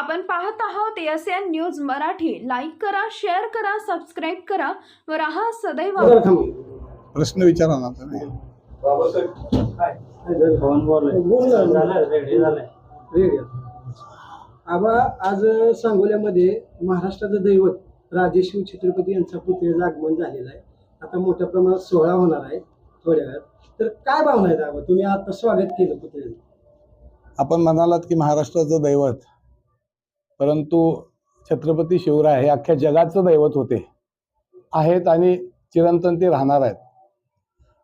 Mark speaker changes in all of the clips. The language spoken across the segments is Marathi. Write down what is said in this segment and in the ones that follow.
Speaker 1: आपण पाहत आहोत S N news Marathi. Like करा शेअर करा सबस्क्राईब करा व राहा सदैव
Speaker 2: प्रश्न विचारा ना तुम्ही
Speaker 3: रेडिओ आबा आज सांगोल्यामध्ये महाराष्ट्राचं दैवत राजेशिव छत्रपती यांचा पुतळ्याचं आगमन झालेलं आहे. आता मोठ्या प्रमाणात सोहळा होणार आहे थोड्या वेळात. तर काय भावना आहेत आबा? तुम्ही आता स्वागत केलं पुतळ्याचं.
Speaker 2: आपण म्हणालात की महाराष्ट्राचं दैवत परंतु छत्रपती शिवराय हे अख्ख्या जगाचं दैवत होते. आहेत आणि चिरंतन ते राहणार आहेत.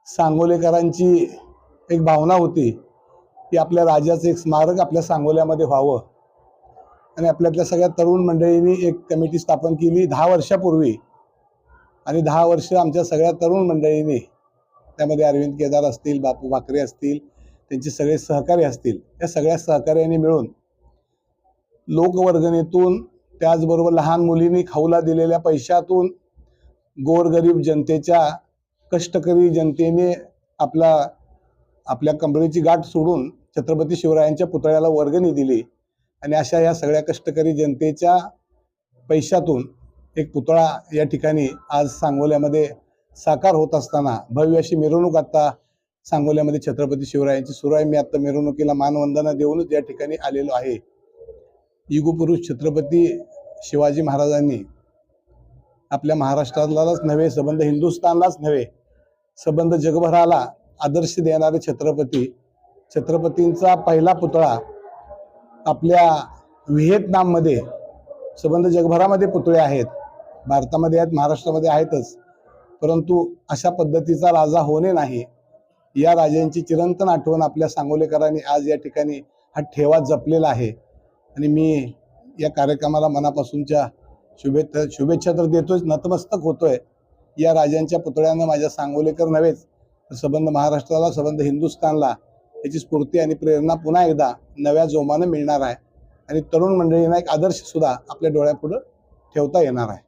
Speaker 2: सांगोलेकरांची एक भावना होती की आपल्या राजाचं एक स्मारक आपल्या सांगोल्यामध्ये व्हावं. आणि आपल्यातल्या सगळ्या तरुण मंडळींनी एक कमिटी स्थापन केली दहा वर्षापूर्वी. आणि दहा वर्ष आमच्या सगळ्या तरुण मंडळींनी त्यामध्ये अरविंद केदार असतील बापू भाकरे असतील त्यांचे सगळे सहकारी असतील या सगळ्या सहकार्याने मिळून लोकवर्गणीतून त्याचबरोबर लहान मुलींनी खाऊला दिलेल्या पैशातून गोरगरीब जनतेच्या कष्टकरी जनतेने आपला आपल्या कंबरेची गाठ सोडून छत्रपती शिवरायांच्या पुतळ्याला वर्गणी दिली. आणि अशा या सगळ्या कष्टकरी जनतेच्या पैशातून एक पुतळा या ठिकाणी आज सांगोल्यामध्ये साकार होत असताना भव्य अशी मिरवणूक आता सांगोल्यामध्ये छत्रपती शिवरायांची सुरू आहे. मी आता मिरवणुकीला मानवंदना देऊनच या ठिकाणी आलेलो आहे. युगपुरुष छत्रपती शिवाजी महाराजांनी आपल्या महाराष्ट्रालाच नव्हे संबंध हिंदुस्थानलाच नव्हे संबंध जगभराला आदर्श देणारे छत्रपती छत्रपतींचा पहिला पुतळा आपल्या व्हिएतनाममध्ये संबंध जगभरामध्ये पुतळे आहेत. भारतामध्ये आहेत महाराष्ट्रामध्ये आहेतच. परंतु अशा पद्धतीचा राजा होणे नाही. या राजांची चिरंतन आठवण आपल्या सांगोलेकरांनी आज या ठिकाणी हा ठेवा जपलेला आहे. आणि मी या कार्यक्रमाला मनापासूनच्या शुभेच्छा शुभेच्छा तर देतोच नतमस्तक होतोय. या राजांच्या पुतळ्यानं माझ्या सांगोलेकर नव्हेच तर सबंध महाराष्ट्राला सबंध हिंदुस्थानला याची स्फूर्ती आणि प्रेरणा पुन्हा एकदा नव्या जोमानं मिळणार आहे. आणि तरुण मंडळींना एक आदर्शसुद्धा आपल्या डोळ्यापुढं ठेवता येणार आहे.